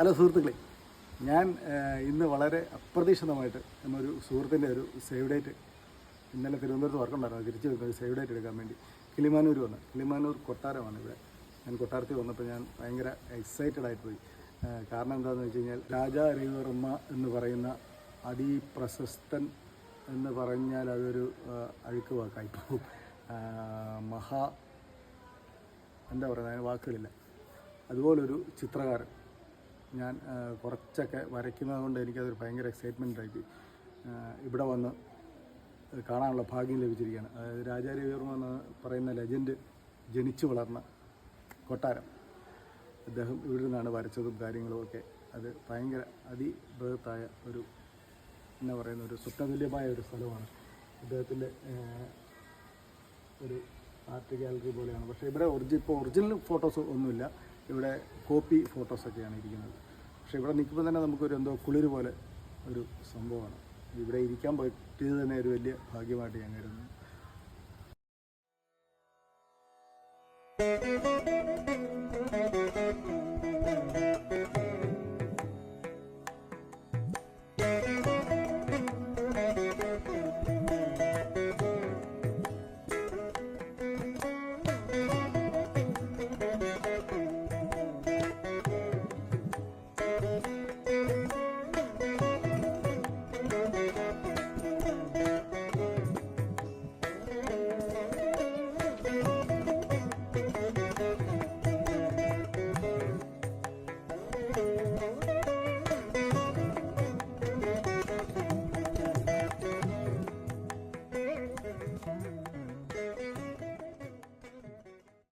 Hello സുഹൃത്തുക്കളെ. ഞാൻ ഇന്ന് വളരെ അപ്രതീക്ഷിതമായിട്ട് എന്നൊരു സുഹൃത്തിന്റെ ഒരു സേവ് ഡേറ്റ് ഇന്നലെ തിരുവനന്തപുരത്ത് വർക്കുണ്ടായിരുന്നു. തിരിച്ചു ഒരു സേവ് ഡേറ്റ് എടുക്കാൻ വേണ്ടി. കിളിമാനൂർ വന്ന്. കിളിമാനൂർ കൊട്ടാരമാണ് ഇവിടെ. ഞാൻ കൊട്ടാരത്തിൽ വന്നപ്പോൾ ഞാൻ ഭയങ്കര എക്സൈറ്റഡ് ആയിപ്പോയി കാരണം എന്താണെന്ന് വെച്ച് കഴിഞ്ഞാൽ രാജാ രവിവർമ്മ എന്ന് പറയുന്ന അതിപ്രശസ്തൻ എന്ന് പറഞ്ഞാൽ അതൊരു അഴുക്ക് വാക്കായി മഹാ എന്താ പറയുക അതിന് വാക്കുകളില്ല. അതുപോലൊരു ചിത്രകാരൻ. ഞാൻ കുറച്ചൊക്കെ വരയ്ക്കുന്നത് കൊണ്ട് എനിക്കതൊരു ഭയങ്കര എക്സൈറ്റ്മെന്റ് ആയി. ഇവിടെ വന്ന് കാണാനുള്ള ഭാഗ്യം ലഭിച്ചിരിക്കുകയാണ്. അതായത് രാജാരവിവർമ്മ എന്ന് പറയുന്ന ലെജൻഡ് ജനിച്ചു വളർന്ന കൊട്ടാരം. അദ്ദേഹം ഇവിടെ നിന്നാണ് വരച്ചതും കാര്യങ്ങളും ഒക്കെ. അത് ഭയങ്കര അതിബൃഹത്തായ ഒരു എന്നാ പറയുന്ന ഒരു സ്വപ്നതുല്യമായ ഒരു സ്ഥലമാണ്. അദ്ദേഹത്തിന്റെ ഒരു ആർട്ട് ഗാലറി പോലെയാണ്. പക്ഷേ ഇവിടെ ഒറിജി ഇപ്പോൾ ഒറിജിനൽ ഫോട്ടോസ് ഒന്നുമില്ല. ഇവിടെ കോപ്പി ഫോട്ടോസൊക്കെയാണ് ഇരിക്കുന്നത്. പക്ഷേ ഇവിടെ നിൽക്കുമ്പോൾ തന്നെ നമുക്കൊരു എന്തോ കുളിര് പോലെ ഒരു സംഭവമാണ്. ഇവിടെ ഇരിക്കാൻ പറ്റിയത് തന്നെ ഒരു വലിയ ഭാഗ്യമായിട്ട് ഞാൻ കരുതുന്നു. Thank you.